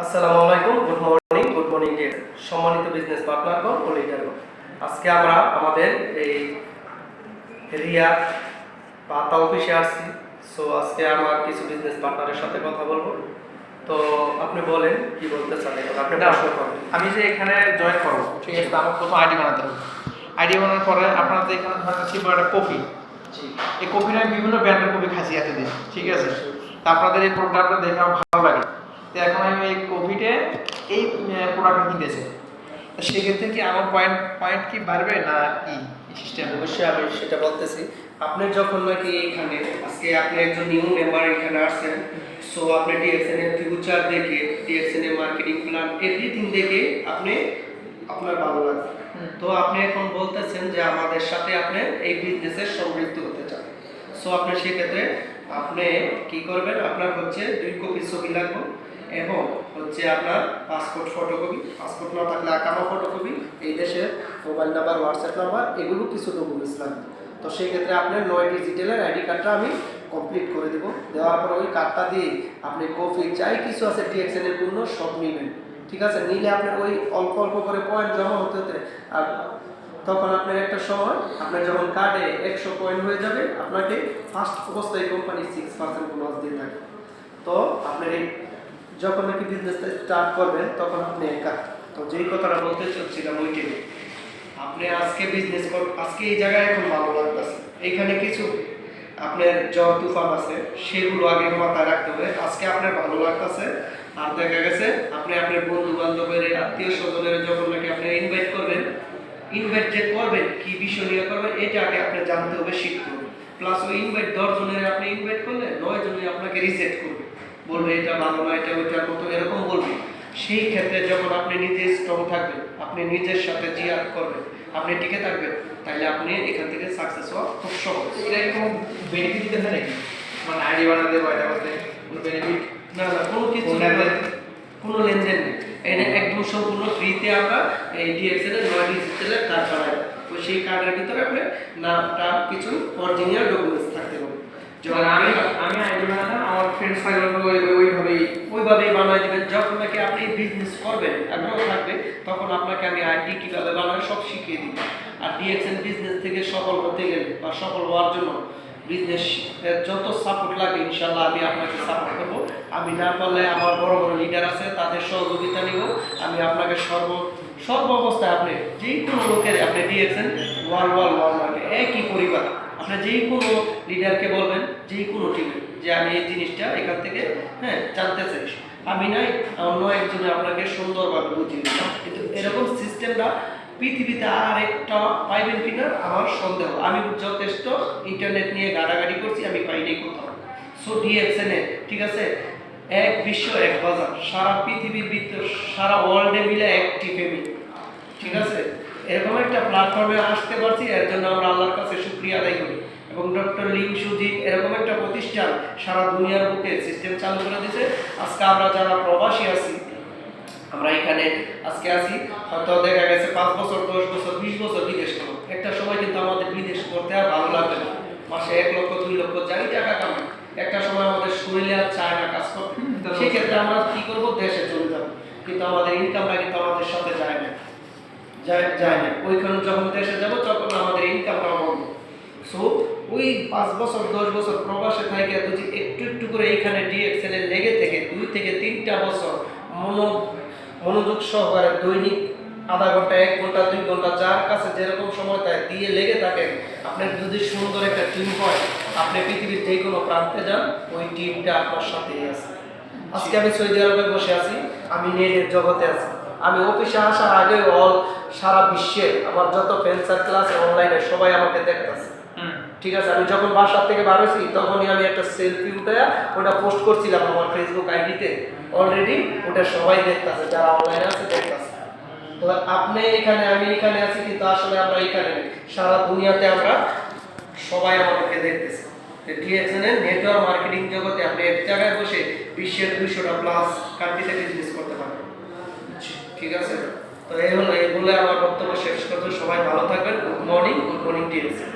আসসালামু আলাইকুম good morning. Good morning day সম্মানিত বিজনেস পার্টনারগণ ও লিডারগণ আজকে আমরা আমাদের এই রিয়া পাতা অফিসে আসছি। সো আজকে আমার কিছু বিজনেস পার্টনারের সাথে কথা বলব। তো আপনি বলেন কি বলতে চান? এখন আপনি প্রশ্ন করেন। আমি যে এখানে জয়েন করব ঠিক আছে আমার প্রথম আইডি বানাতে হবে। আইডি বানানোর পরে আপনার যে এখানে ধরেন ছিল একটা জি। এই আমি বিভিন্ন ব্র্যান্ডের কফি খাচ্ছি এতদিন ঠিক আছে? তা আপনাদের এই প্রোডাক্টটা দেখে আমার ভালো লাগে। তো এখন আমি এই কফিতে এই প্রোডাক্টটা কিনতেছি তো সেক্ষেত্রে কি আমার পয়েন্ট পয়েন্ট কি বাড়বে না কি সিস্টেম অবশ্যই আমি সেটা বলতেছি। আপনি যখন নাকি এখানে আজকে আপনি একজন নিউ মেম্বার এখানে আসছেন সো আপনি ডিএক্সএন এর ফিউচার দেখে ডিএক্সএন এর মার্কেটিং প্ল্যান এভরিথিং দেখে আপনি আপনার ভালো লাগবে। তো আপনি এখন বলতেছেন যে আমাদের সাথে আপনি এই বিজনেসের সমৃদ্ধ হতে চান। সো আপনি সেক্ষেত্রে আপনি কি করবেন? আপনার হচ্ছে দুই কপি ছবি লাগবে। এবং হচ্ছে আপনার পাসপোর্ট ফটোকপি পাসপোর্ট না থাকলে আকামা ফটোকপি এই দেশের মোবাইল নাম্বার হোয়াটসঅ্যাপ নাম্বার এগুলো কিছু ডকুমেন্টস লাগবে। তো সেই ক্ষেত্রে আপনার নয় ডিজিটালের আইডি কার্ডটা আমি কমপ্লিট করে দেবো। দেওয়ার পর ওই কার্ডটা দিয়ে আপনি কপি যাই কিছু আছে টিএক্সএন এর পূর্ণ সব নেবেন। ঠিক আছে? নিলে আপনার ওই অল্প অল্প করে পয়েন্ট জমা হতে হতে, আর তখন আপনার একটা সময়, আপনার যখন কার্ডে একশো পয়েন্ট হয়ে যাবে, আপনাকে ফার্স্ট অবস্থায় কোম্পানি সিক্স পার্সেন্ট বোনাস দিয়ে থাকে। তো আপনার এই যখন নাকি বিজনেসটা স্টার্ট করবেন, তখন আপনি একা। তো যেই কথাটা বলতে চাচ্ছিলাম ওইটাই আপনি আজকে বিজনেস কর আজকে এই জায়গায় এখন ভালো লাগতেছে। এইখানে কিছু আপনার জ্বর, তুফান আছে, সেগুলো আগে মাথায় রাখতে হবে। আজকে আপনার ভালো লাগতেছে। আর দেখা গেছে, আপনি আপনার বন্ধু বান্ধবের আত্মীয় স্বজনের যখন নাকি আপনি ইনভাইট করবেন ইনভাইট যে করবেন, কি বিষয় নিয়ে করবেন, এটা আগে আপনি জানতে হবে, শিখতে হবে। প্লাস ওই ইনভাইট দশ জনের আপনি ইনভাইট করলে নয় জনে আপনাকে রিজেক্ট করবে। বলবে এটা ভালো না এটা ওইটার মতো এরকম বলবে। সেই ক্ষেত্রে যখন আপনি নিজে স্ট্রং থাকবেন আপনি নিজের সাথে জিয়ার করবেন আপনি টিকে থাকবেন তাহলে আপনি এখান থেকে সাকসেস হওয়া খুব সহজ। এটা কোনো বেনিফিট দিতে হয় নাকি? মানে আইডি বানাতে বা এটা করতে কোনো বেনিফিট না না কোনো কিছু কোনো লেনদেন? নেই। এটা একদম সম্পূর্ণ ফ্রিতে আমরা এই ডিএক্সএল এর নয় ডিজিটালের কার্ড বানাই। তো সেই কার্ডের ভিতরে আপনার নামটা কিছু অরিজিনাল ডকুমেন্টস থাকতে হবে যখন যখন আমি আমি আমি আইডি বানাতাম আমার ফ্রেন্ড সার্কেল ওইভাবেই ওইভাবেই বানাই দেবেন যখন নাকি আপনি বিজনেস করবেন, আগ্রহ থাকবে, তখন আপনাকে আমি আইডি কীভাবে বানাই সব শিখিয়ে দিব। আর ডিএক্সএন বিজনেস থেকে সফল হতে গেলে বা সফল হওয়ার জন্য বিজনেস যত সাপোর্ট লাগে ইনশাল্লাহ আমি আপনাকে সাপোর্ট করব। আমি না পারলে আমার বড় বড় লিডার আছে, তাদের সহযোগিতা নিব। আমি আপনাকে সর্ব সর্ব অবস্থায় আপনি যে কোনো লোকের, আপনি দিয়েছেন ওয়াল ওয়াল ওয়াল একই পরিবার। আপনি যে কোনো লিডারকে বলবেন যে কোনো টিমে যে আমি এই জিনিসটা এখান থেকে হ্যাঁ জানতে চাই। আমি নাই, অন্য একজনে আপনাকে সুন্দরভাবে বুঝিয়ে দিলাম কিন্তু এরকম সিস্টেমটা পৃথিবীতে আর একটা পাইবেন কিনা আমার সন্দেহ। আমি যথেষ্ট ইন্টারনেট নিয়ে গাড়াগাড়ি করছি, আমি পাইনি কোথাও। সো ডিএক্সএনে ঠিক আছে? এক বিশ্ব, এক বাজার। সারা পৃথিবীর ভিতর সারা ওয়ার্ল্ডে মিলে একটি ফ্যামিলি ঠিক আছে? এরকম একটা প্ল্যাটফর্মে আসতে পারছি, এর জন্য আমরা আল্লাহর কাছে শুক্রিয়া আদায় করি। এবং ডক্টর লিং সুজিত এরকম একটা প্রতিষ্ঠান সারা দুনিয়ার বুকে সিস্টেম চালু করে দিয়েছে। আজকে আমরা যারা প্রবাসী আছি, আমরা এখানে আজকে আছি, হয়তো দেখা গেছে পাঁচ বছর, দশ বছর, বিশ বছর বিদেশ করব একটা সময় কিন্তু আমাদের বিদেশ করতে আর ভালো লাগবে না। মাসে এক লক্ষ, দুই লক্ষ যাই টাকা কামাই। একটা সময় আমাদের শরীরে আর চায় না কাজ করতে। সেক্ষেত্রে আমরা কি করব? দেশে চলে যাব। কিন্তু আমাদের ইনকামটা কিন্তু আমাদের সাথে যায় না। যায় না। ওইখানে যখন দেশে যাব, তখন আমাদের ইনকামটা বন্ধ। সো ওই পাঁচ বছর, দশ বছর প্রবাসে থাকে যদি একটু একটু করে এইখানে ডিএক্সএল এর লেগে থেকে দুই থেকে তিনটা বছর মনো, মনোযোগ সহকারে দৈনিক আধা ঘণ্টা, এক ঘণ্টা, দুই ঘণ্টা যার কাছে যেরকম সময় তাই দিয়ে লেগে থাকেন, আপনার যদি সুন্দর একটা টিম হয়, আপনি পৃথিবীর যে কোনো প্রান্তে যান, ওই টিমটা আপনার সাথেই আছে। আজকে আমি সৌদি আরবে বসে আছি, আমি নেটের জগতে আছি। আমি অফিসে আসার আগে অল সারা বিশ্বে আমার যত ফ্রেন্ড আছে অনলাইনে সবাই আমাকে দেখতেছে। ঠিক আছে, আমি যখন বাসার থেকে বার হয়েছি, তখনই আমি একটা সেলফি উঠে ওটা পোস্ট করছিলাম আমার ফেসবুক আইডিতে অলরেডি ওটা সবাই দেখতেছে, যারা অনলাইনে আছে দেখতেছে। তো আপনি এখানে, আমি এখানে আছি, কিন্তু আসলে আমরা এখানে সারা দুনিয়াতে আমরা সবাই আমাদেরকে দেখতেছি। ডিএক্সএন এর নেটওয়ার্ক মার্কেটিং জগতে আপনি এক জায়গায় বসে বিশ্বের দুইশোটা প্লাস কান্ট্রিতে বিজনেস করতে পারবেন ঠিক আছে? তো এই হলো, এই বলে আমার বক্তব্য শেষ করতে সবাই ভালো থাকবেন। Good morning good morning DXN